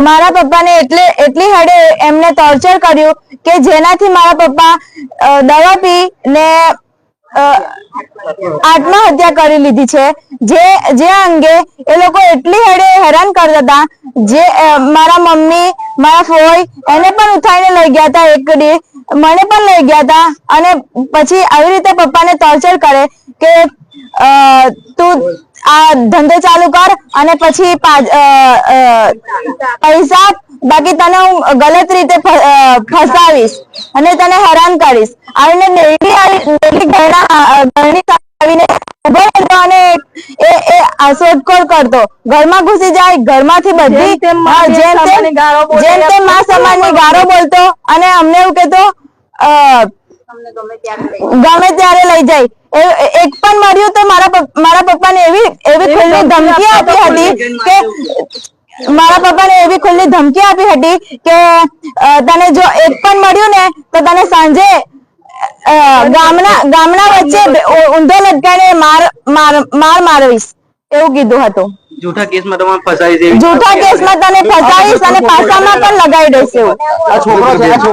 મારા પપ્પાને એટલે એટલી હડે એમને ટોર્ચર કર્યું કે જેનાથી મારા પપ્પા દવા પી ને આત્મહત્યા કરી લીધી છે. જે જે અંગે એ લોકો એટલી હડે હેરાન કરતા હતા જે મારા મમ્મી મારા ફોઈ એને પણ ઉઠાઈને લઈ ગયા હતા એક દી મને પણ લઈ ગયા હતા અને પછી આવી રીતે પપ્પાને ટોર્ચર કરે કે તું આ ધંધો ચાલુ કર અને પછી પૈસા બાકી તને હું ગલત રીતે ફસાવીશ અને તને હેરાન કરીશ. આવીને ડેલી ડેલી ઘરના ઘરની આવીને ઊભો રહેતો અને એ એ શોધખોળ કરતો. ઘરમાં ઘુસી જાય ઘરમાંથી બધી જેમ તેમ જેમ તેમ મા સમાજની ગારો બોલતો અને અમને એવું કહેતો ગમે ત્યારે લઈ જાય. એક પણ મળ્યું તો મારા પપ- મારા પપ્પાને એવી એવી ધમકી આપી હતી કે મારા પપ્પાને એવી ખુલ્લી ધમકી આપી હતી કે તને જો એક પણ મળ્યું ને તો તને સાંજે ગામના ગામના વચ્ચે ઊંધો લટકાઈને માર માર માર મારવીશ એવું કીધું હતું. જૂઠા કેસમાં તમે ફસાવી છે એવી જૂઠા કેસમાં તને ફસાવીશ અને પાસામાં પણ લગાવી દઈશ એવું. આ છોકરો છે છોકરો